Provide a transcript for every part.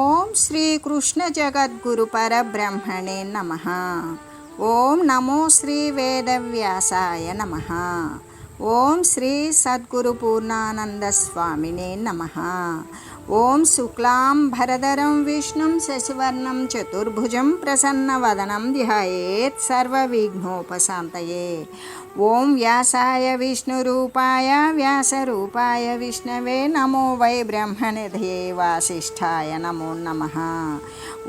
ఓం శ్రీ కృష్ణ జగద్గురు పరబ్రహ్మణే నమ. ఓం నమో శ్రీ వేదవ్యాసాయ నమ. ఓం శ్రీ సద్గురు పూర్ణానంద స్వామినే నమ. ఓం శుక్లాం భరధరం విష్ణుం శశివర్ణం చతుర్భుజం ప్రసన్నవదనం ధ్యాయేత్ సర్వవిఘ్నోపశాంతయే. ఓం వ్యాసాయ విష్ణురూపాయ వ్యాసరూపాయ విష్ణవే నమో వై బ్రహ్మనిధే వాసిష్ఠాయ నమో నమ.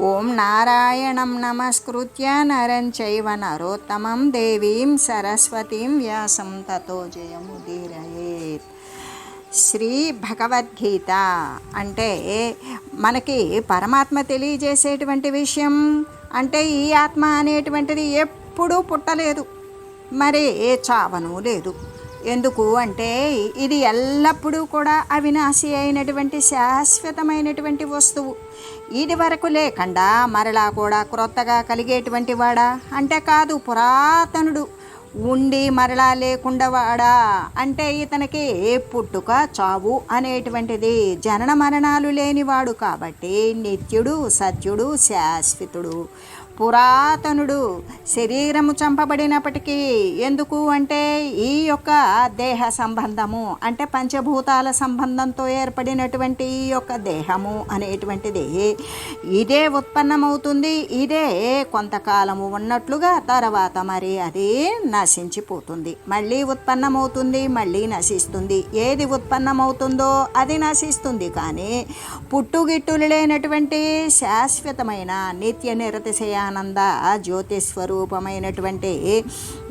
ఓం నారాయణం నమస్కృత్య నరం చైవ నరోత్తమం దేవీం సరస్వతీం వ్యాసం తతో జయముదీరయేత్. శ్రీ భగవద్గీత అంటే మనకి పరమాత్మ తెలియజేసేటువంటి విషయం అంటే ఈ ఆత్మ అనేటువంటిది ఎప్పుడూ పుట్టలేదు. మరే ఏ చావను లేదు. ఎందుకు అంటే ఇది ఎల్లప్పుడూ కూడా అవినాశి అయినటువంటి శాశ్వతమైనటువంటి వస్తువు. ఇది వరకు లేకుండా మరలా కూడా క్రొత్తగా కలిగేటువంటి వాడా? అంటే కాదు పురాతనుడు. ఉండి మరలా లేకుండా వాడా? అంటే ఇతనికి పుట్టుక చావు అనేటువంటిది జనన మరణాలు లేనివాడు కాబట్టి నిత్యుడు సత్యుడు శాశ్వతుడు పురాతనుడు శరీరము చంపబడినప్పటికీ ఎందుకు అంటే ఈ యొక్క దేహ సంబంధము అంటే పంచభూతాల సంబంధంతో ఏర్పడినటువంటి ఈ యొక్క దేహము అనేటువంటిది ఇదే ఉత్పన్నమవుతుంది ఇదే కొంతకాలము ఉన్నట్లుగా తర్వాత మరి అది నశించిపోతుంది. మళ్ళీ ఉత్పన్నమవుతుంది మళ్ళీ నశిస్తుంది. ఏది ఉత్పన్నమవుతుందో అది నశిస్తుంది. కానీ పుట్టుగిట్టులు లేనటువంటి శాశ్వతమైన నిత్య సచ్చిదానంద జ్యోతి స్వరూపమైనటువంటి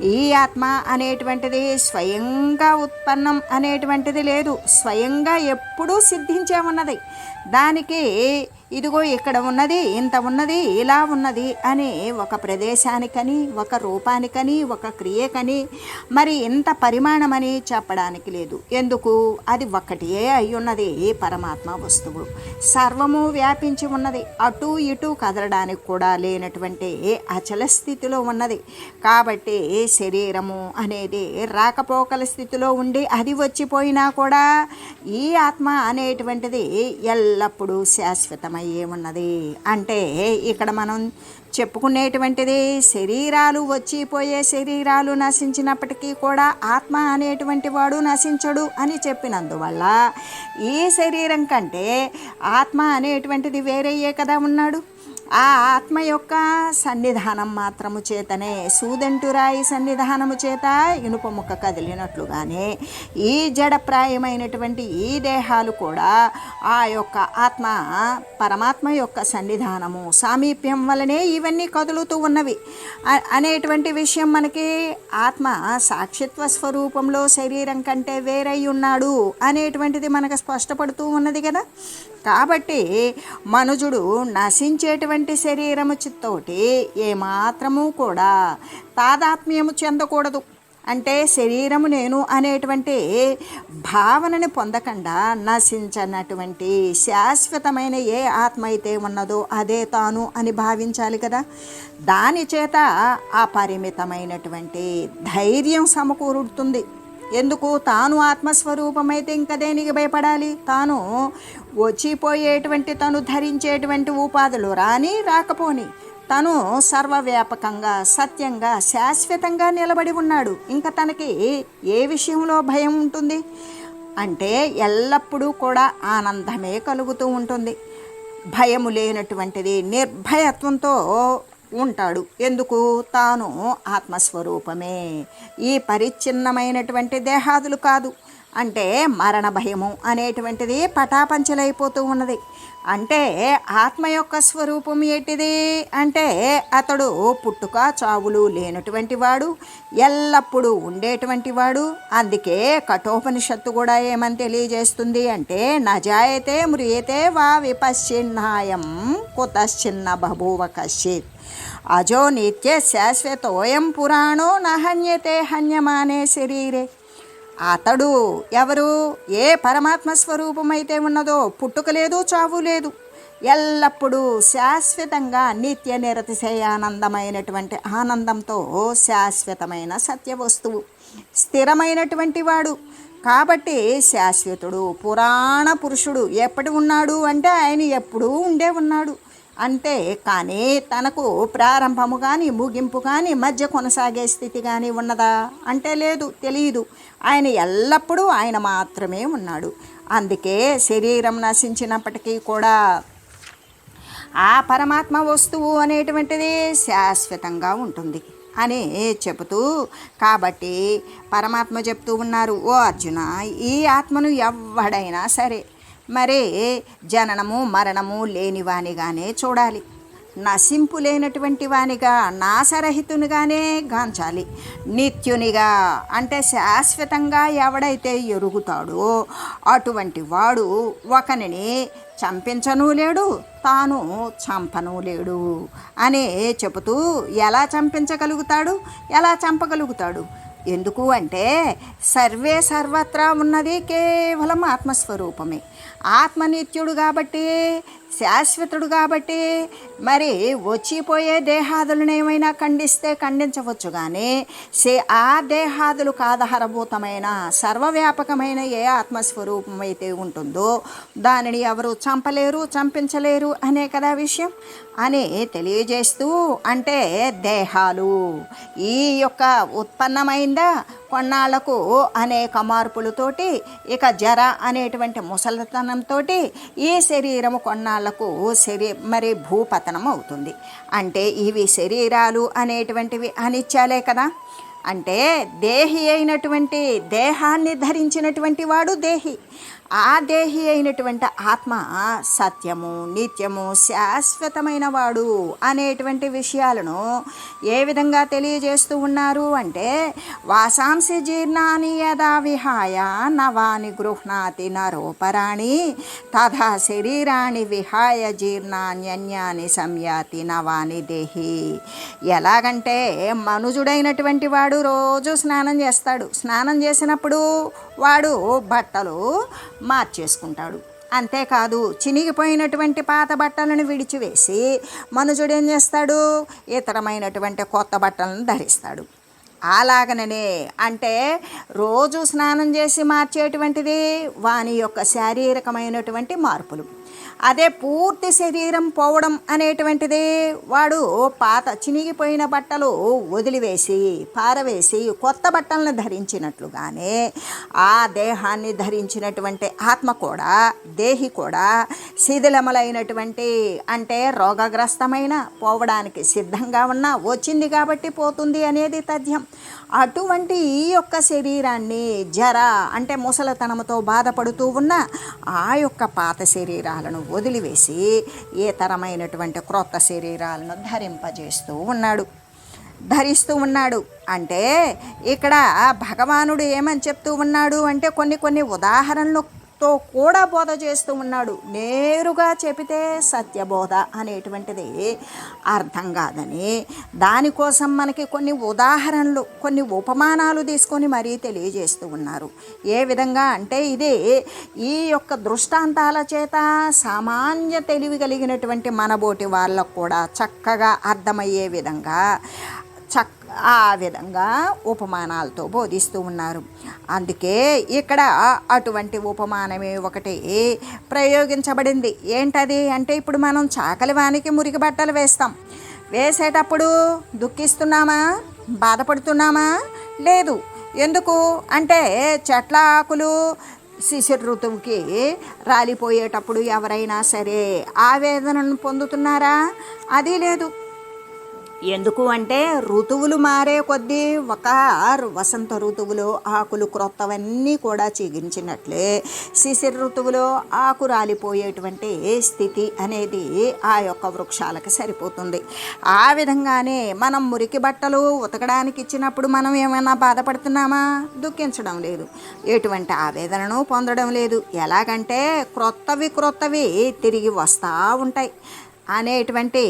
ఈ ఆత్మ అనేటువంటిది స్వయంగా ఉత్పన్నం అనేటువంటిది లేదు. స్వయంగా ఎప్పుడూ సిద్ధించే ఉన్నది దానికి ఇదిగో ఇక్కడ ఉన్నది ఇంత ఉన్నది ఇలా ఉన్నది అని ఒక ప్రదేశానికని ఒక రూపానికని ఒక క్రియకని మరి ఇంత పరిమాణమని చెప్పడానికి లేదు. ఎందుకు? అది ఒక్కటియే అయి ఉన్నది పరమాత్మ వస్తువు. సర్వము వ్యాపించి ఉన్నది అటు ఇటు కదలడానికి కూడా లేనటువంటి అచల స్థితిలో ఉన్నది. కాబట్టి శరీరము అనేది రాకపోకల స్థితిలో ఉండి అది వచ్చిపోయినా కూడా ఈ ఆత్మ అనేటువంటిది ఎల్లప్పుడూ ఏమున్నది? ఉన్నది అంటే ఇక్కడ మనం చెప్పుకునేటువంటిది శరీరాలు వచ్చిపోయే శరీరాలు నశించినప్పటికీ కూడా ఆత్మ అనేటువంటి వాడు నశించడు అని చెప్పినందువల్ల ఈ శరీరం కంటే ఆత్మ అనేటువంటిది వేరయ్యే కదా ఉన్నాడు? ఆ ఆత్మ యొక్క సన్నిధానం మాత్రము చేతనే సూదంటురాయి సన్నిధానము చేత ఇనుప ముక్క కదిలినట్లుగానే ఈ జడప్రాయమైనటువంటి ఈ దేహాలు కూడా ఆ యొక్క ఆత్మ పరమాత్మ యొక్క సన్నిధానము సామీప్యం వలనే ఇవన్నీ కదులుతూ ఉన్నవి. అనేటువంటి విషయం మనకి ఆత్మ సాక్షిత్వ స్వరూపంలో శరీరం కంటే వేరై ఉన్నాడు అనేటువంటిది మనకు స్పష్టపడుతూ ఉన్నది కదా. కాబట్టి మనుజుడు నశించేటువంటి శరీరము చిత్తోటి ఏమాత్రము కూడా తాదాత్మ్యము చెందకూడదు. అంటే శరీరము నేను అనేటువంటి భావనని పొందకుండా నశించనటువంటి శాశ్వతమైన ఏ ఆత్మ అయితే ఉన్నదో అదే తాను అని భావించాలి కదా. దాని చేత అపరిమితమైనటువంటి ధైర్యం సమకూరుతుంది. ఎందుకు? తాను ఆత్మస్వరూపమైతే ఇంకా దేనికి భయపడాలి? తాను వచ్చిపోయేటువంటి తను ధరించేటువంటి ఉపాధులు రాని రాకపోని. తను సర్వవ్యాపకంగా సత్యంగా శాశ్వతంగా నిలబడి ఉన్నాడు. ఇంకా తనకి ఏ విషయంలో భయం ఉంటుంది? అంటే ఎల్లప్పుడూ కూడా ఆనందమే కలుగుతూ ఉంటుంది. భయము లేనటువంటిది నిర్భయత్వంతో ఉంటాడు. ఎందుకు? తాను ఆత్మస్వరూపమే. ఈ పరిచ్ఛిన్నమైనటువంటి దేహాదులు కాదు. అంటే మరణ భయము అనేటువంటిది పటాపంచలైపోతూ ఉన్నది. అంటే ఆత్మ యొక్క స్వరూపం ఏంటిది? అంటే అతడు పుట్టుక చావులు లేనటువంటి వాడు ఎల్లప్పుడూ ఉండేటువంటి వాడు. అందుకే కఠోపనిషత్తు కూడా ఏమని తెలియజేస్తుంది అంటే నజాయతే మ్రియతే వా విపశ్చిన్నాయం కుతశ్చిన్న బభూవ కశ్చిత్. అజో నిత్య శాశ్వతోయం పురాణో నహన్యతే హన్యమానే శరీరే. అతడు ఎవరు? ఏ పరమాత్మ స్వరూపమైతే ఉన్నదో పుట్టుక లేదు చావు లేదు. ఎల్లప్పుడూ శాశ్వతంగా నిత్య నిరతిశయానందమైనటువంటి ఆనందంతో శాశ్వతమైన సత్య వస్తువు స్థిరమైనటువంటి వాడు. కాబట్టి శాశ్వతుడు పురాణ పురుషుడు ఎప్పటి ఉన్నాడు అంటే ఆయన ఎప్పుడూ ఉండే ఉన్నాడు. అంటే కానీ తనకు ప్రారంభము కానీ ముగింపు కానీ మధ్య కొనసాగే స్థితి కానీ ఉన్నదా? అంటే లేదు తెలియదు ఆయన ఎల్లప్పుడూ ఆయన మాత్రమే ఉన్నాడు. అందుకే శరీరం నశించినప్పటికీ కూడా ఆ పరమాత్మ వస్తువు అనేటువంటిది శాశ్వతంగా ఉంటుంది అని చెబుతూ కాబట్టి పరమాత్మ చెప్తూ ఉన్నారు ఓ అర్జున ఈ ఆత్మను ఎవడైనా సరే మరి జననము మరణము లేనివానిగానే చూడాలి. నశింపు లేనటువంటి వానిగా నాశరహితునిగానే గాంచాలి. నిత్యునిగా అంటే శాశ్వతంగా ఎవడైతే ఎరుగుతాడో అటువంటి వాడు ఒకనిని చంపించను లేడు తాను చంపను లేడు అనే చెబుతూ ఎలా చంపించగలుగుతాడు? ఎలా చంపగలుగుతాడు? ఎందుకు అంటే సర్వే సర్వత్రా ఉన్నది కేవలం ఆత్మస్వరూపమే. ఆత్మనిత్యుడు కాబట్టి శాశ్వతుడు కాబట్టి మరి వచ్చిపోయే దేహాదులను ఏమైనా ఖండిస్తే ఖండించవచ్చు కానీ సే ఆ దేహాదులు కాదహరభూతమైన సర్వవ్యాపకమైన ఏ ఆత్మస్వరూపం అయితే ఉంటుందో దానిని ఎవరు చంపలేరు చంపించలేరు అనే కదా విషయం? అని తెలియజేస్తూ అంటే దేహాలు ఈ యొక్క ఉత్పన్నమైందా? కొన్నాళ్ళకు అనేక మార్పులతోటి ఇక జర అనేటువంటి ముసలితనంతో ఈ శరీరము కొన్నాళ్ళకు శరీ మరి భూపతనం అవుతుంది. అంటే ఇవి శరీరాలు అనేటువంటివి అనిచ్చాలే కదా? అంటే దేహి అయినటువంటి దేహాన్ని ధరించినటువంటి వాడు దేహి. ఆ దేహి అయినటువంటి ఆత్మ సత్యము నిత్యము శాశ్వతమైన వాడు అనేటువంటి విషయాలను ఏ విధంగా తెలియజేస్తూ ఉన్నారు అంటే వాసాంసి జీర్ణాని యదా విహాయ నవాని గృహ్ణాతి నరోపరాణి తథా శరీరాణి విహాయ జీర్ణాన్యన్యాని సంయాతి నవాని దేహి. ఎలాగంటే మనుజుడైనటువంటి వాడు రోజు స్నానం చేస్తాడు. స్నానం చేసినప్పుడు వాడు బట్టలు మార్చేసుకుంటాడు. అంతేకాదు చినిగిపోయినటువంటి పాత బట్టలను విడిచివేసి మనుషుడు ఏం చేస్తాడు? ఇతరమైనటువంటి కొత్త బట్టలను ధరిస్తాడు. అలాగననే అంటే రోజు స్నానం చేసి మార్చేటువంటిది వాని యొక్క శారీరకమైనటువంటి మార్పులు. అదే పూర్తి శరీరం పోవడం అనేటువంటిది వాడు పాత చినిగిపోయిన బట్టలు వదిలివేసి పారవేసి కొత్త బట్టలను ధరించినట్లుగానే ఆ దేహాన్ని ధరించినటువంటి ఆత్మ కూడా దేహి కూడా శిథిలములైనటువంటి అంటే రోగగ్రస్తమైన పోవడానికి సిద్ధంగా ఉన్న వచ్చింది కాబట్టి పోతుంది అనేది తథ్యం. అటువంటి ఈ యొక్క శరీరాన్ని జర అంటే ముసలతనంతో బాధపడుతూ ఉన్న ఆ యొక్క పాత శరీరాలను వదిలివేసి ఏ తరమైనటువంటి క్రొత్త శరీరాలను ధరింపజేస్తూ ఉన్నాడు. ధరిస్తూ ఉన్నాడు. అంటే ఇక్కడ భగవానుడు ఏమని చెప్తూ ఉన్నాడు అంటే కొన్ని కొన్ని ఉదాహరణలు తో కూడా బోధ చేస్తూ ఉన్నాడు. నేరుగా చెబితే సత్యబోధ అనేటువంటిది అర్థం కాదని. దానికోసం మనకి కొన్ని ఉదాహరణలు కొన్ని ఉపమానాలు తీసుకొని మరీ తెలియజేస్తూ ఉన్నారు. ఏ విధంగా అంటే ఇది ఈ యొక్క దృష్టాంతాల చేత సామాన్య తెలివి కలిగినటువంటి మనబోటి వాళ్ళకు కూడా చక్కగా అర్థమయ్యే విధంగా ఆ విధంగా ఉపమానాలతో బోధిస్తూ ఉన్నారు. అందుకే ఇక్కడ అటువంటి ఉపమానమే ఒకటి ప్రయోగించబడింది. ఏంటది? అంటే ఇప్పుడు మనం చాకలి వానికి మురికి బట్టలు వేస్తాం. వేసేటప్పుడు దుఃఖిస్తున్నామా? బాధపడుతున్నామా? లేదు. ఎందుకు? అంటే చెట్ల ఆకులు శిశిర ఋతువుకి రాలిపోయేటప్పుడు ఎవరైనా సరే ఆవేదనను పొందుతున్నారా? అది లేదు. ఎందుకు అంటే ఋతువులు మారే కొద్దీ ఒక వసంత ఋతువులో ఆకులు క్రొత్తవన్నీ కూడా చిగించినట్లే. శిశిర ఋతువులో ఆకు రాలిపోయేటువంటి స్థితి అనేది ఆ యొక్క వృక్షాలకు సరిపోతుంది. ఆ విధంగానే మనం మురికి బట్టలు ఉతకడానికి ఇచ్చినప్పుడు మనం ఏమైనా బాధపడుతున్నామా? దుఃఖించడం లేదు. ఎటువంటి ఆవేదనను పొందడం లేదు. ఎలాగంటే క్రొత్తవి క్రొత్తవి తిరిగి వస్తూ ఉంటాయి. అనేటువంటి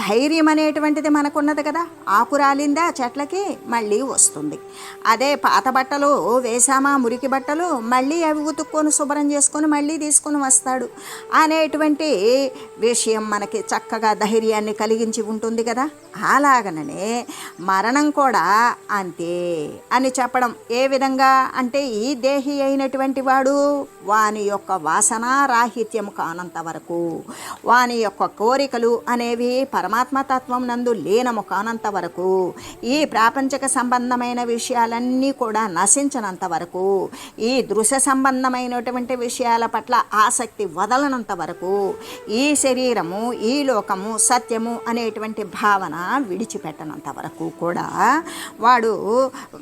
ధైర్యం అనేటువంటిది మనకున్నది కదా ఆకు రాలిందా చెట్లకి మళ్ళీ వస్తుంది. అదే పాత బట్టలు వేసామా మురికి బట్టలు మళ్ళీ అవి ఉతుక్కొని శుభ్రం చేసుకొని మళ్ళీ తీసుకొని వస్తాడు. అనేటువంటి విషయం మనకి చక్కగా ధైర్యాన్ని కలిగించి ఉంటుంది కదా అలాగననే మరణం కూడా అంతే అని చెప్పడం. ఏ విధంగా అంటే ఈ దేహి అయినటువంటి వాడు వాని యొక్క వాసన రాహిత్యం కానంత వరకు వాని యొక్క కోరిక కోరికలు అనేవి పరమాత్మ తత్వం నందు లీనము కానంత వరకు ఈ ప్రాపంచక సంబంధమైన విషయాలన్నీ కూడా నశించనంత వరకు ఈ దృశ్య సంబంధమైనటువంటి విషయాల పట్ల ఆసక్తి వదలనంత వరకు ఈ శరీరము ఈ లోకము సత్యము అనేటువంటి భావన విడిచిపెట్టనంత వరకు కూడా వాడు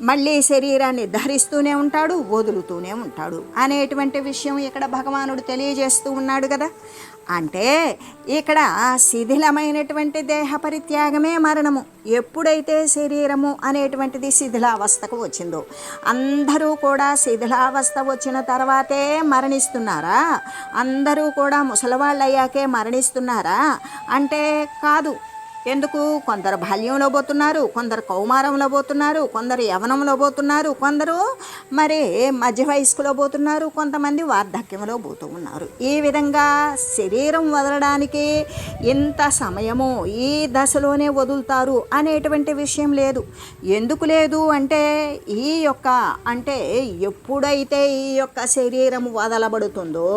మళ్ళీ శరీరాన్ని ధరిస్తూనే ఉంటాడు వదులుతూనే ఉంటాడు అనేటువంటి విషయం ఇక్కడ భగవానుడు తెలియజేస్తూ ఉన్నాడు కదా. అంటే ఇక్కడ ఆ శిథిలమైనటువంటి దేహ పరిత్యాగమే మరణము. ఎప్పుడైతే శరీరము అనేటువంటిది శిథిలావస్థకు వచ్చిందో అందరూ కూడా శిథిలావస్థ వచ్చిన తర్వాతే మరణిస్తున్నారా? అందరూ కూడా ముసలివాళ్ళు అయ్యాకే మరణిస్తున్నారా? అంటే కాదు ఎందుకు? కొందరు బాల్యంలో పోతున్నారు కొందరు కౌమారంలో పోతున్నారు కొందరు యవనంలో పోతున్నారు కొందరు మరి మధ్య వయస్కులో పోతున్నారు కొంతమంది వార్ధక్యంలో పోతూ ఉన్నారు. ఈ విధంగా శరీరం వదలడానికి ఎంత సమయమో ఈ దశలోనే వదులుతారు అనేటువంటి విషయం లేదు. ఎందుకు లేదు అంటే ఈ యొక్క అంటే ఎప్పుడైతే ఈ యొక్క శరీరం వదలబడుతుందో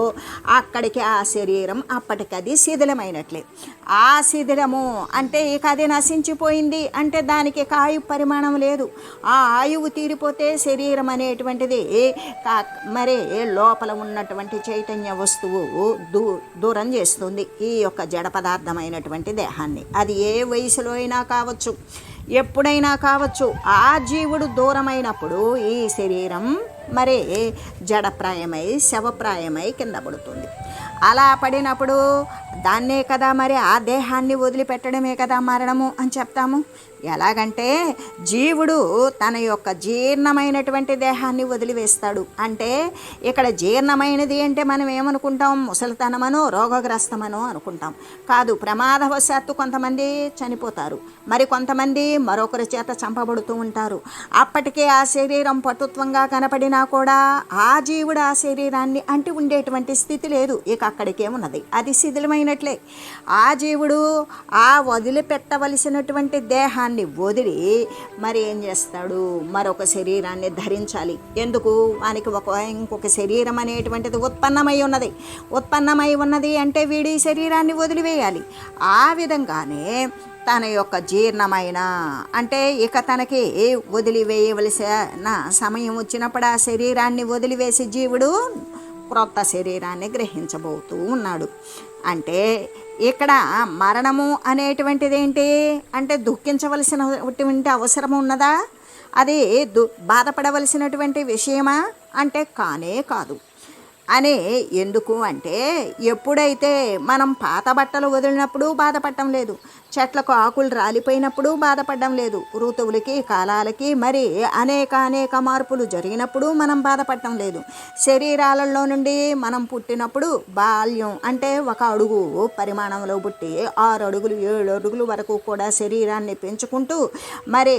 అక్కడికి ఆ శరీరం అప్పటికది శిథిలమైనట్లే. ఆ శిథిలము అంటే ఇక అది నశించిపోయింది అంటే దానికి కాయు ఆయు పరిమాణం లేదు. ఆ ఆయువు తీరిపోతే శరీరం అనేటువంటిది కా- మరే లోపల ఉన్నటువంటి చైతన్య వస్తువు దూ దూరం చేస్తుంది. ఈ యొక్క జడ పదార్థమైనటువంటి దేహాన్ని. అది ఏ వయసులో అయినా కావచ్చు ఎప్పుడైనా కావచ్చు ఆ జీవుడు దూరమైనప్పుడు ఈ శరీరం మరి జడప్రాయమై శవప్రాయమై కింద పడుతుంది. అలా పడినప్పుడు దాన్నే కదా మరి ఆ దేహాన్ని వదిలిపెట్టడమే కదా మరణము అని చెప్తాము. ఎలాగంటే జీవుడు తన యొక్క జీర్ణమైనటువంటి దేహాన్ని వదిలివేస్తాడు. అంటే ఇక్కడ జీర్ణమైనది అంటే మనం ఏమనుకుంటాం? ముసలితనమనో రోగగ్రస్తమనో అనుకుంటాం. కాదు ప్రమాదవశాత్తు కొంతమంది చనిపోతారు. మరి కొంతమంది మరొకరి చేత చంపబడుతూ ఉంటారు. అప్పటికే ఆ శరీరం పటుత్వంగా కనపడినా కూడా ఆ జీవుడు ఆ శరీరాన్ని అంటి ఉండేటువంటి స్థితి లేదు. ఇక అక్కడికే ఉన్నది అది శిథిలమైనట్లే. ఆ జీవుడు ఆ వదిలిపెట్టవలసినటువంటి దేహాన్ని వదిలి మరి ఏం చేస్తాడు? మరొక శరీరాన్ని ధరించాలి. ఎందుకు? వానికి ఒక ఇంకొక శరీరం అనేటువంటిది ఉత్పన్నమై ఉన్నది. ఉత్పన్నమై ఉన్నది అంటే వీడి శరీరాన్ని వదిలివేయాలి. ఆ విధంగానే తన యొక్క జీర్ణమైన అంటే ఇక తనకి వదిలివేయవలసిన సమయం వచ్చినప్పుడు ఆ శరీరాన్ని వదిలివేసి జీవుడు క్రొత్త శరీరాన్ని గ్రహించబోతూ ఉన్నాడు. అంటే ఇక్కడ మరణము అనేటువంటిది ఏంటి అంటే దుఃఖించవలసినటువంటి అవసరం ఉన్నదా? అది దు బాధపడవలసినటువంటి విషయమా? అంటే కానే కాదు. అని ఎందుకు అంటే ఎప్పుడైతే మనం పాత బట్టలు వదిలినప్పుడు బాధపడటం లేదు. చెట్లకు ఆకులు రాలిపోయినప్పుడు బాధపడడం లేదు. ఋతువులకి కాలాలకి మరి అనేక అనేక మార్పులు జరిగినప్పుడు మనం బాధపడటం లేదు. శరీరాలలో నుండి మనం పుట్టినప్పుడు బాల్యం అంటే ఒక అడుగు పరిమాణంలో పుట్టి ఆరు అడుగులు ఏడు అడుగులు వరకు కూడా శరీరాన్ని పెంచుకుంటూ మరి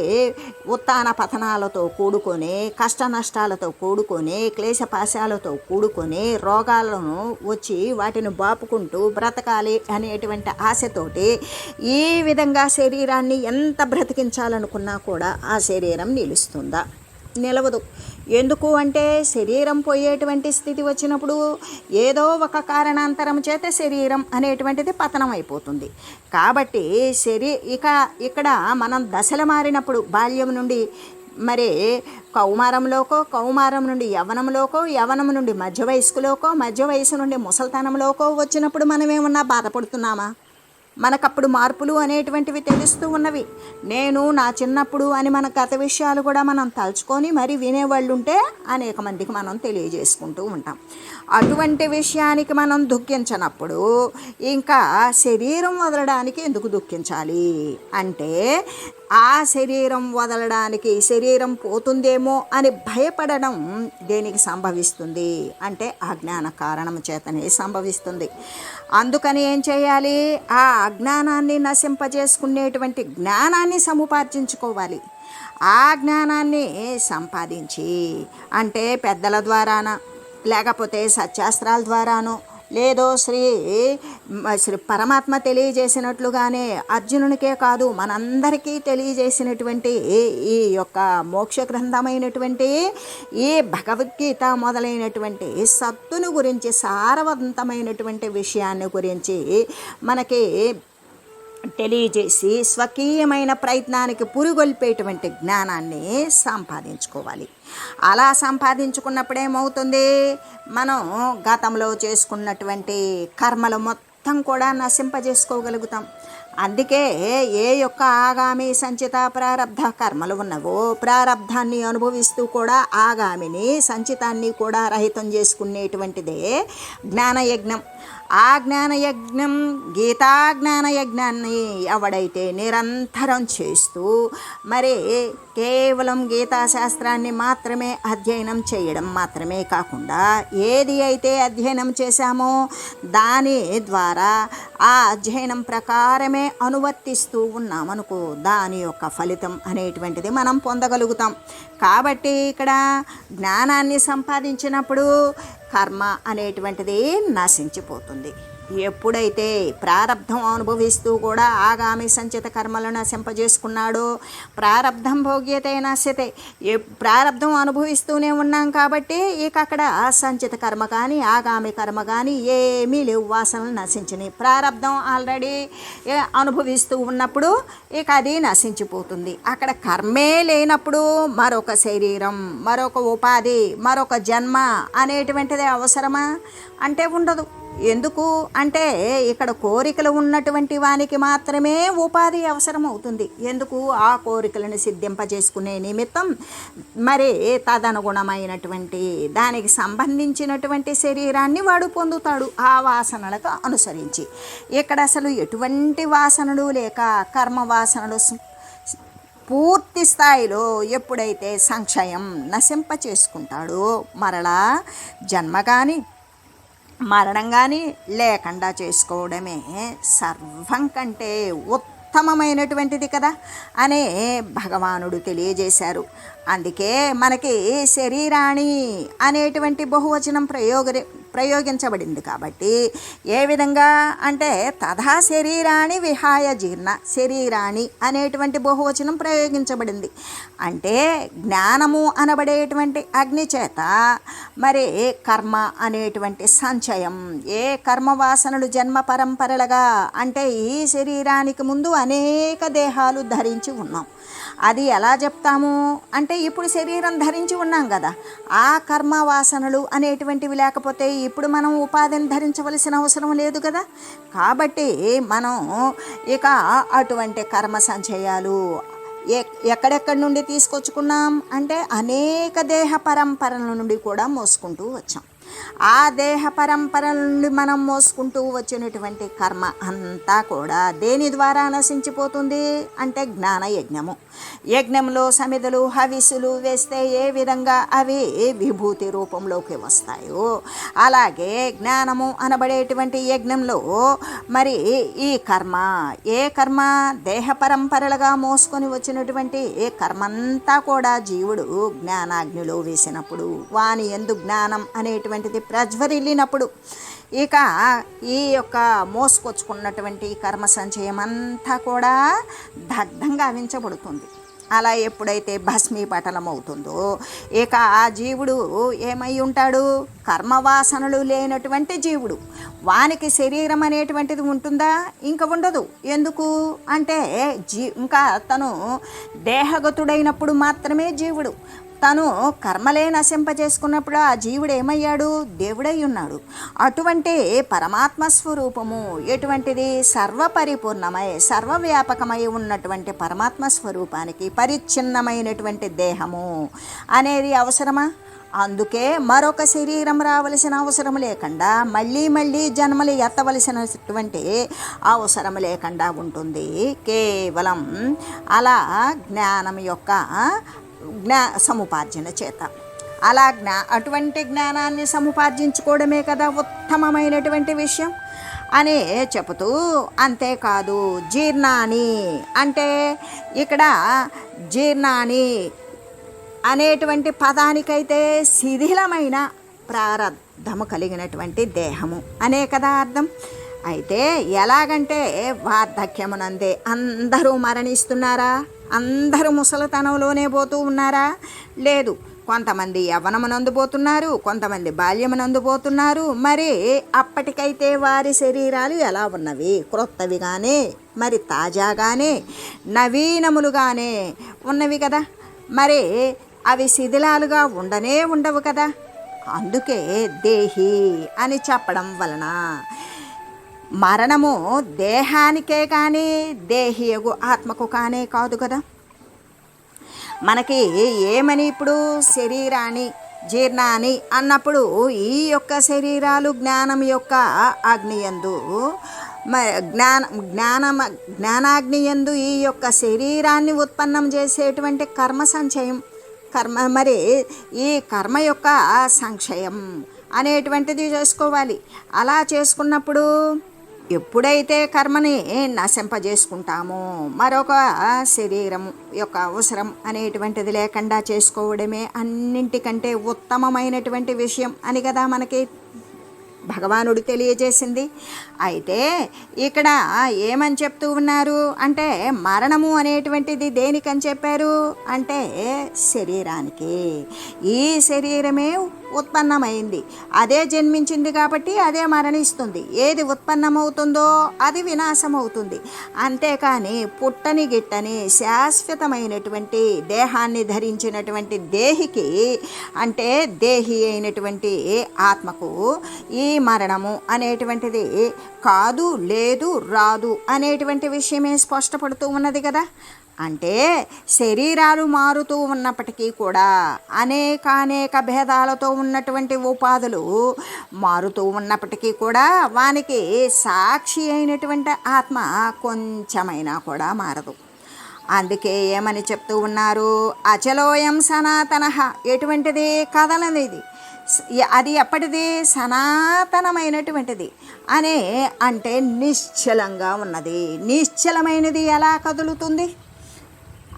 ఉత్తాన పతనాలతో కూడుకొని కష్ట నష్టాలతో కూడుకొని క్లేశపాశాలతో కూడుకొని రోగాలను వచ్చి వాటిని బాపుకుంటూ బ్రతకాలి అనేటువంటి ఆశతోటి ఈ విధంగా శరీరాన్ని ఎంత బ్రతికించాలనుకున్నా కూడా ఆ శరీరం నిలుస్తుందా? నిలవదు. ఎందుకు అంటే శరీరం పోయేటువంటి స్థితి వచ్చినప్పుడు ఏదో ఒక కారణాంతరం చేత శరీరం అనేటువంటిది పతనం అయిపోతుంది. కాబట్టి శరీ ఇక ఇక్కడ మనం దశలు మారినప్పుడు బాల్యం నుండి మరి కౌమారంలోకో కౌమారం నుండి యవనంలోకో యవనం నుండి మధ్య వయస్కులోకో మధ్య వయసు నుండి ముసల్తనంలోకో వచ్చినప్పుడు మనం ఏమన్నా బాధపడుతున్నామా? మనకప్పుడు మార్పులు అనేటువంటివి తెలుస్తూ ఉన్నవి. నేను నా చిన్నప్పుడు అని మన గత విషయాలు కూడా మనం తలుచుకొని మరి వినేవాళ్ళు ఉంటే అనేక మందికి మనం తెలియజేసుకుంటూ ఉంటాం. అటువంటి విషయానికి మనం దుఃఖించనప్పుడు ఇంకా శరీరం వదలడానికి ఎందుకు దుఃఖించాలి? అంటే ఆ శరీరం వదలడానికి శరీరం పోతుందేమో అని భయపడడం దేనికి సంభవిస్తుంది అంటే అజ్ఞాన కారణం చేతనే సంభవిస్తుంది. అందుకని ఏం చేయాలి? ఆ అజ్ఞానాన్ని నశింపజేసుకునేటువంటి జ్ఞానాన్ని సముపార్జించుకోవాలి. ఆ జ్ఞానాన్ని సంపాదించి అంటే పెద్దల ద్వారాన లేకపోతే సత్యాస్త్రాల ద్వారానో లేదో శ్రీ శ్రీ పరమాత్మ తెలియజేసినట్లుగానే అర్జునునికే కాదు మనందరికీ తెలియజేసినటువంటి ఈ యొక్క మోక్ష గ్రంథమైనటువంటి ఈ భగవద్గీత మొదలైనటువంటి సత్తును గురించి సారవంతమైనటువంటి విషయాన్ని గురించి మనకి తెలియజేసి స్వకీయమైన ప్రయత్నానికి పురుగొల్పేటువంటి జ్ఞానాన్ని సంపాదించుకోవాలి. అలా సంపాదించుకున్నప్పుడు ఏమవుతుంది? మనం గతంలో చేసుకున్నటువంటి కర్మలు మొత్తం కూడా నశింపజేసుకోగలుగుతాం. అందుకే ఏ యొక్క ఆగామి సంచిత ప్రారంధ కర్మలు ఉన్నవో ప్రారబ్ధాన్ని అనుభవిస్తూ కూడా ఆగామిని సంచితాన్ని కూడా రహితం చేసుకునేటువంటిదే జ్ఞానయజ్ఞం. ఆ జ్ఞానయజ్ఞం గీతాజ్ఞానయజ్ఞాన్ని ఎవడైతే నిరంతరం చేస్తూ మరి కేవలం గీతాశాస్త్రాన్ని మాత్రమే అధ్యయనం చేయడం మాత్రమే కాకుండా ఏది అయితే అధ్యయనం చేశామో దాని ద్వారా ఆ అధ్యయనం ప్రకారమే అనువర్తిస్తూ ఉన్నామనుకో దాని యొక్క ఫలితం అనేటువంటిది మనం పొందగలుగుతాం. కాబట్టి ఇక్కడ జ్ఞానాన్ని సంపాదించినప్పుడు కర్మ అనేటువంటిది నశించిపోతుంది? ఎప్పుడైతే ప్రారంధం అనుభవిస్తూ కూడా ఆగామి సంచిత కర్మలను నశింపజేసుకున్నాడో ప్రారంధం భోగ్యతే నశ్యతే ఏ ప్రారంధం అనుభవిస్తూనే ఉన్నాం కాబట్టి ఇక అక్కడ సంచిత కర్మ కానీ ఆగామి కర్మ కానీ ఏమీ లేవు వాసనలు నశించినాయి ప్రారంధం ఆల్రెడీ ఏ- అనుభవిస్తూ ఉన్నప్పుడు ఇక అది నశించిపోతుంది. అక్కడ కర్మే లేనప్పుడు మరొక శరీరం మరొక ఉపాధి మరొక జన్మ అనేటువంటిది అవసరమా? అంటే ఉండదు. ఎందుకు? అంటే ఇక్కడ కోరికలు ఉన్నటువంటి వానికి మాత్రమే ఉపాధి అవసరం అవుతుంది ఎందుకు? ఆ కోరికలను సిద్ధింపజేసుకునే నిమిత్తం మరి తదనుగుణమైనటువంటి దానికి సంబంధించినటువంటి శరీరాన్ని వాడు పొందుతాడు ఆ వాసనలకు అనుసరించి. ఇక్కడ అసలు ఎటువంటి వాసనలు లేక కర్మ వాసనలు పూర్తి స్థాయిలో ఎప్పుడైతే సంక్షయం నశింప చేసుకుంటాడో మరలా జన్మ కానీ మరణం కానీ లేకుండా చేసుకోవడమే సర్వం కంటే ఉత్తమమైనటువంటిది కదా అనే భగవానుడు తెలియజేశారు. అందుకే మనకి శరీరాణి అనేటువంటి బహువచనం ప్రయోగ ప్రయోగించబడింది కాబట్టి ఏ విధంగా అంటే తథా శరీరాణి విహాయ జీర్ణ శరీరాణి అనేటువంటి బహువచనం ప్రయోగించబడింది. అంటే జ్ఞానము అనబడేటువంటి అగ్ని చేత మరి కర్మ అనేటువంటి సంచయం ఏ కర్మ వాసనలు జన్మ పరంపరలుగా అంటే ఈ శరీరానికి ముందు అనేక దేహాలు ధరించి ఉన్నాం. అది ఎలా చెప్తాము? అంటే ఇప్పుడు శరీరం ధరించి ఉన్నాం కదా. ఆ కర్మ వాసనలు అనేటువంటివి లేకపోతే ఇప్పుడు మనం ఉపాధిని ధరించవలసిన అవసరం లేదు కదా. కాబట్టి మనం ఇక అటువంటి కర్మ సంచయాలు ఎక్కడెక్కడి నుండి తీసుకొచ్చుకున్నాం? అంటే అనేక దేహ పరంపరల నుండి కూడా మోసుకుంటూ వచ్చాం. ఆ దేహ పరంపర నుండి మనం మోసుకుంటూ వచ్చినటువంటి కర్మ అంతా కూడా దేని ద్వారా నశించిపోతుంది? అంటే జ్ఞాన యజ్ఞము యజ్ఞంలో సమిధులు హవిసులు వేస్తే ఏ విధంగా అవి విభూతి రూపంలోకి వస్తాయో. అలాగే జ్ఞానము అనబడేటువంటి యజ్ఞంలో మరి ఈ కర్మ ఏ కర్మ దేహ పరంపరలుగా మోసుకొని వచ్చినటువంటి ఏ కర్మంతా కూడా జీవుడు జ్ఞానాగ్నిలో వేసినప్పుడు వాని ఎందు జ్ఞానం అనేటువంటిది ప్రజ్వరిల్లినప్పుడు ఇక ఈ యొక్క మోసుకొచ్చుకున్నటువంటి కర్మ సంచయం అంతా కూడా దగ్ధంగా గావించబడుతుంది. అలా ఎప్పుడైతే భస్మీపటలం అవుతుందో ఇక ఆ జీవుడు ఏమై ఉంటాడు? కర్మవాసనలు లేనటువంటి జీవుడు. వానికి శరీరం అనేటువంటిది ఉంటుందా? ఇంకా ఉండదు. ఎందుకు? అంటే జీ ఇంకా తను దేహగతుడైనప్పుడు మాత్రమే జీవుడు. తను కర్మలే నశింపజేసుకున్నప్పుడు ఆ జీవుడు ఏమయ్యాడు? దేవుడై ఉన్నాడు అటువంటి పరమాత్మ స్వరూపము ఎటువంటిది? సర్వపరిపూర్ణమై సర్వవ్యాపకమై ఉన్నటువంటి పరమాత్మ స్వరూపానికి పరిచ్ఛిన్నమైనటువంటి దేహము అనేది అవసరమా? అందుకే మరొక శరీరం రావలసిన అవసరం లేకుండా మళ్ళీ మళ్ళీ జన్మలు ఎత్తవలసినటువంటి అవసరం లేకుండా ఉంటుంది. కేవలం అలా జ్ఞానం యొక్క జ్ఞా సముపార్జన చేత. అలా జ్ఞా అటువంటి జ్ఞానాన్ని సముపార్జించుకోవడమే కదా ఉత్తమమైనటువంటి విషయం? అని చెబుతూ అంతేకాదు జీర్ణాని. అంటే ఇక్కడ జీర్ణాని అనేటువంటి పదానికైతే శిథిలమైన ప్రారంధము కలిగినటువంటి దేహము. అనే కదా అర్థం? అయితే ఎలాగంటే వార్ధక్యమునందే అందరూ మరణిస్తున్నారా? అందరూ ముసలితనంలోనే పోతూ ఉన్నారా? లేదు కొంతమంది యవ్వనమునందు పోతున్నారు కొంతమంది బాల్యమునందు పోతున్నారు. మరి అప్పటికైతే వారి శరీరాలు ఎలా ఉన్నవి? క్రొత్తవిగానే మరి తాజాగానే నవీనములుగానే ఉన్నవి కదా? మరి అవి శిథిలాలుగా ఉండనే ఉండవు కదా? అందుకే దేహి అని చెప్పడం వలన మరణము దేహానికే కానీ దేహియగు ఆత్మకు కానే కాదు కదా. మనకి ఏమని ఇప్పుడు శరీరాన్ని జీర్ణాన్ని అన్నప్పుడు ఈ యొక్క శరీరాలు జ్ఞానం యొక్క అగ్నియందు మ- జ్ఞాన జ్ఞానం జ్ఞానాగ్నియందు ఈ యొక్క శరీరాన్ని ఉత్పన్నం చేసేటువంటి కర్మ సంచయం కర్మ మరి ఈ కర్మ యొక్క సంక్షయం అనేటువంటిది చేసుకోవాలి. అలా చేసుకున్నప్పుడు ఎప్పుడైతే కర్మని నశింపజేసుకుంటామో మరొక శరీరం యొక్క అవసరం అనేటువంటిది లేకుండా చేసుకోవడమే అన్నింటికంటే ఉత్తమమైనటువంటి విషయం అని కదా మనకి భగవానుడు తెలియజేసింది. అయితే ఇక్కడ ఏమని చెప్తూ ఉన్నారు అంటే మరణము అనేటువంటిది దేనికని చెప్పారు? అంటే శరీరానికి. ఈ శరీరమే ఉత్పన్నమైంది. అదే జన్మించింది కాబట్టి అదే మరణిస్తుంది. ఏది ఉత్పన్నమవుతుందో అది వినాశమవుతుంది. అంతేకాని పుట్టని గిట్టని శాశ్వతమైనటువంటి దేహాన్ని ధరించినటువంటి దేహికి అంటే దేహి అయినటువంటి ఆత్మకు ఈ మరణము అనేటువంటిది కాదు లేదు రాదు అనేటువంటి విషయమే స్పష్టపడుతూ ఉన్నది కదా. అంటే శరీరాలు మారుతూ ఉన్నప్పటికీ కూడా అనేకానేక భేదాలతో ఉన్నటువంటి ఉపాధులు మారుతూ ఉన్నప్పటికీ కూడా వానికి సాక్షి అయినటువంటి ఆత్మ కొంచెమైనా కూడా మారదు. అందుకే ఏమని చెప్తూ ఉన్నారు? అచలోయం సనాతన. ఎటువంటిది? కథలనేది. అది ఎప్పటిది? సనాతనమైనటువంటిది. అనే అంటే నిశ్చలంగా ఉన్నది. నిశ్చలమైనది ఎలా కదులుతుంది?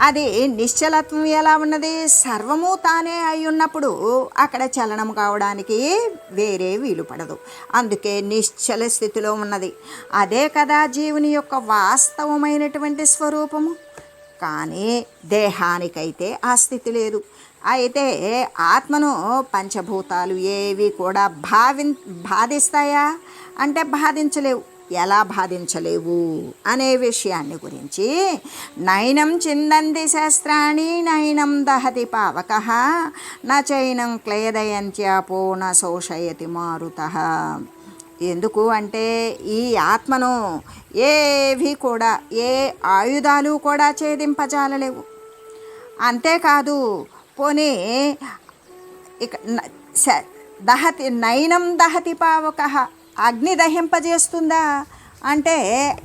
అది నిశ్చలత్వం ఎలా ఉన్నది? సర్వము తానే అయి ఉన్నప్పుడు అక్కడ చలనం కావడానికి వేరే వీలు పడదు. అందుకే నిశ్చల స్థితిలో ఉన్నది. అదే కదా జీవుని యొక్క వాస్తవమైనటువంటి స్వరూపము. కానీ దేహానికైతే ఆ స్థితి లేదు. అయితే ఆత్మను పంచభూతాలు ఏవి కూడా భావి బాధిస్తాయా? అంటే బాధించలేవు. ఎలా బాధించలేవు అనే విషయాన్ని గురించి నయనం చిందంది శాస్త్రాణి నయనం దహతి పావక నైనం క్లేదయంత్యాపో న శోషయతి మారుత. ఎందుకు అంటే ఈ ఆత్మను ఏవి కూడా ఏ ఆయుధాలు కూడా ఛేదింపజాలలేవు. అంతేకాదు పోనీ ఇక దహతి నయనం దహతి పావక అగ్ని దహింపజేస్తుందా? అంటే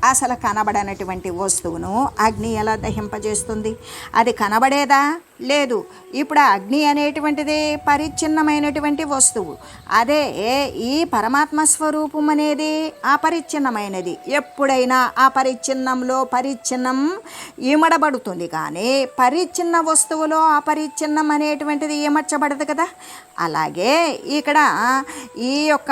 అసలు కనబడనటువంటి వస్తువును అగ్ని ఎలా దహింపజేస్తుంది? అది కనబడేదా? లేదు. ఇప్పుడు అగ్ని అనేటువంటిది పరిచ్ఛిన్నమైనటువంటి వస్తువు. అదే ఈ పరమాత్మ స్వరూపం అనేది అపరిచ్ఛిన్నమైనది. ఎప్పుడైనా ఆ పరిచ్ఛిన్నంలో పరిచ్ఛిన్నం ఇమడబడుతుంది. కానీ పరిచ్ఛిన్న వస్తువులో అపరిచ్ఛిన్నం అనేటువంటిది ఏమర్చబడదు కదా. అలాగే ఇక్కడ ఈ యొక్క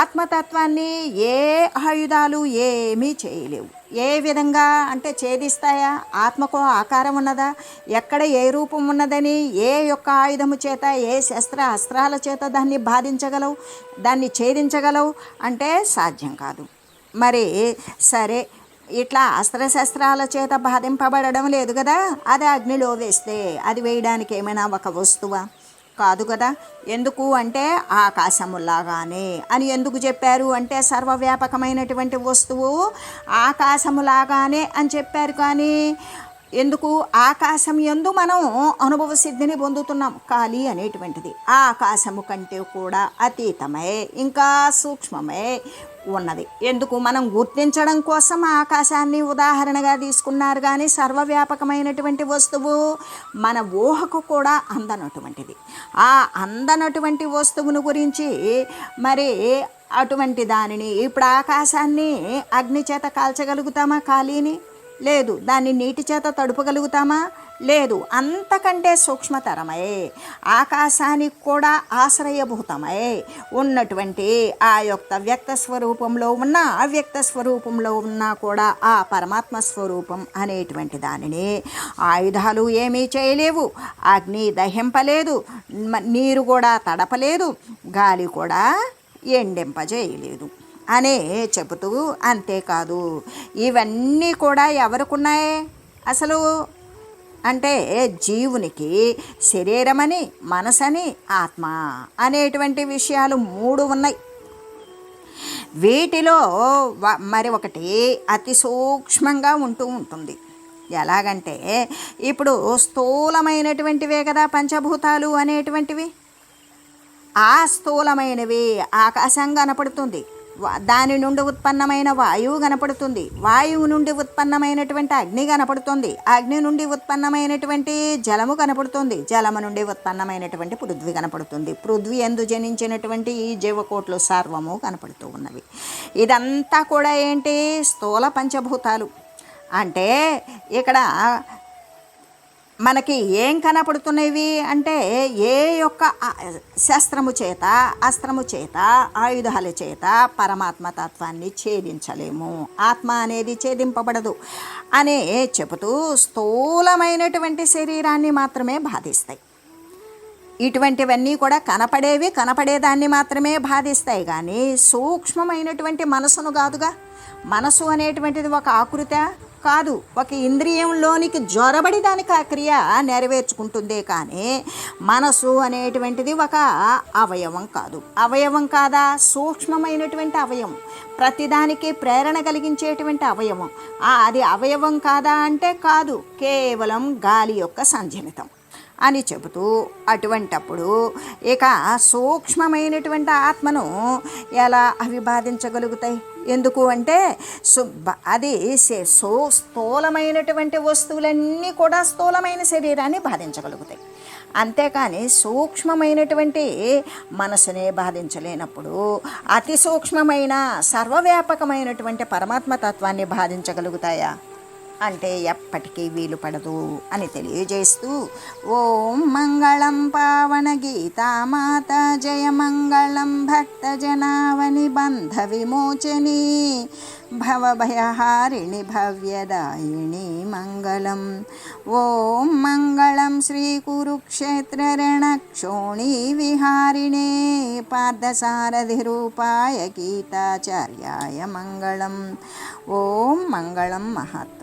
ఆత్మతత్వాన్ని ఏ ఆయుధాలు ఏమీ చేయలేవు. ఏ విధంగా అంటే ఛేదిస్తాయా? ఆత్మకు ఆకారం ఉన్నదా? ఎక్కడ ఏ రూపం ఉన్నదని? ఏ యొక్క ఆయుధము చేత? ఏ శస్త్ర అస్త్రాల చేత దాన్ని బాధించగలవు? దాన్ని ఛేదించగలవు? అంటే సాధ్యం కాదు. మరి సరే ఇట్లా అస్త్రశస్త్రాల చేత బాధింపబడడం లేదు కదా? అది అగ్నిలో వేస్తే అది వేయడానికి ఏమైనా ఒక వస్తువా? కాదు కదా? ఎందుకు అంటే ఆకాశములాగానే. అని ఎందుకు చెప్పారు అంటే సర్వవ్యాపకమైనటువంటి వస్తువు ఆకాశములాగానే అని చెప్పారు కానీ ఎందుకు? ఆకాశం ఎందు మనం అనుభవ సిద్ధిని పొందుతున్నాం. ఖాళీ అనేటువంటిది. ఆకాశము కంటే కూడా అతీతమే ఇంకా సూక్ష్మమే ఉన్నది. ఎందుకు? మనం గుర్తించడం కోసం ఆకాశాన్ని ఉదాహరణగా తీసుకున్నారు కానీ సర్వవ్యాపకమైనటువంటి వస్తువు మన ఊహకు కూడా అందనటువంటిది. ఆ అందనటువంటి వస్తువును గురించి మరి అటువంటి దానిని ఇప్పుడు ఆకాశాన్ని అగ్ని చేత కాల్చగలుగుతామా ఖాళీని? లేదు దాన్ని నీటి చేత తడుపగలుగుతామా? లేదు అంతకంటే సూక్ష్మతరమై ఆకాశానికి కూడా ఆశ్రయభూతమై ఉన్నటువంటి ఆ యొక్క వ్యక్త స్వరూపంలో ఉన్న అవ్యక్త స్వరూపంలో ఉన్నా కూడా ఆ పరమాత్మ స్వరూపం అనేటువంటి దానిని ఆయుధాలు ఏమీ చేయలేవు అగ్ని దహింపలేదు నీరు కూడా తడపలేదు గాలి కూడా ఎండింపజేయలేదు. అనే చెబుతూ అంతేకాదు. ఇవన్నీ కూడా ఎవరికున్నాయి? అసలు అంటే జీవునికి శరీరమని మనసని ఆత్మ అనేటువంటి విషయాలు మూడు ఉన్నాయి. వీటిలో మరి ఒకటి అతి సూక్ష్మంగా ఉంటూ ఉంటుంది. ఎలాగంటే ఇప్పుడు స్థూలమైనటువంటివే కదా పంచభూతాలు అనేటువంటివి? ఆ స్థూలమైనవి ఆకాశం కనపడుతుంది. దాని నుండి ఉత్పన్నమైన వాయువు కనపడుతుంది. వాయువు నుండి ఉత్పన్నమైనటువంటి అగ్ని కనపడుతుంది. అగ్ని నుండి ఉత్పన్నమైనటువంటి జలము కనపడుతుంది. జలము నుండి ఉత్పన్నమైనటువంటి పృథ్వీ కనపడుతుంది. పృథ్వీ ఎందు జనించినటువంటి ఈ జీవకోట్లు సర్వము కనపడుతూ ఉన్నవి. ఇదంతా కూడా ఏంటి? స్థూల పంచభూతాలు. అంటే ఇక్కడ మనకి ఏం కనపడుతున్నవి అంటే ఏ యొక్క శస్త్రము చేత అస్త్రము చేత ఆయుధాల చేత పరమాత్మ తత్వాన్ని ఛేదించలేము. ఆత్మ అనేది ఛేదింపబడదు అనే చెబుతూ స్థూలమైనటువంటి శరీరాన్ని మాత్రమే బాధిస్తాయి. ఇటువంటివన్నీ కూడా కనపడేవి కనపడేదాన్ని మాత్రమే బాధిస్తాయి కానీ సూక్ష్మమైనటువంటి మనసును కాదుగా. మనసు అనేటువంటిది ఒక ఆకృత కాదు ఒక ఇంద్రియంలోనికి జ్వరబడి దానికి ఆ క్రియ నెరవేర్చుకుంటుందే కానీ మనసు అనేటువంటిది ఒక అవయవం కాదు. అవయవం కాదా? సూక్ష్మమైనటువంటి అవయవం. ప్రతిదానికి ప్రేరణ కలిగించేటువంటి అవయవం. అది అవయవం కాదా అంటే కాదు కేవలం గాలి యొక్క సంజనితం. అని చెబుతూ అటువంటప్పుడు ఇక సూక్ష్మమైనటువంటి ఆత్మను ఎలా అవి బాధించగలుగుతాయి ఎందుకు అంటే సుబ్బ అది సో స్థూలమైనటువంటి వస్తువులన్నీ కూడా స్థూలమైన శరీరాన్ని బాధించగలుగుతాయి. అంతేకాని సూక్ష్మమైనటువంటి మనసునే బాధించలేనప్పుడు అతి సూక్ష్మమైన సర్వవ్యాపకమైనటువంటి పరమాత్మ తత్వాన్ని బాధించగలుగుతాయా? అంటే ఎప్పటికీ వీలు పడదు అని తెలియజేస్తూ ఓం మంగళం పావన గీతామాత జయ మంగళం భక్త జనావని బంధ విమోచని. భవభయహారిణి భవ్యదాయిని మంగళం. ఓం మంగళం శ్రీ కురుక్షేత్ర రణక్షోణి విహారిణే. పార్థసారథి రూపాయ గీతాచార్యాయ మంగళం. ఓం మంగళం మహత్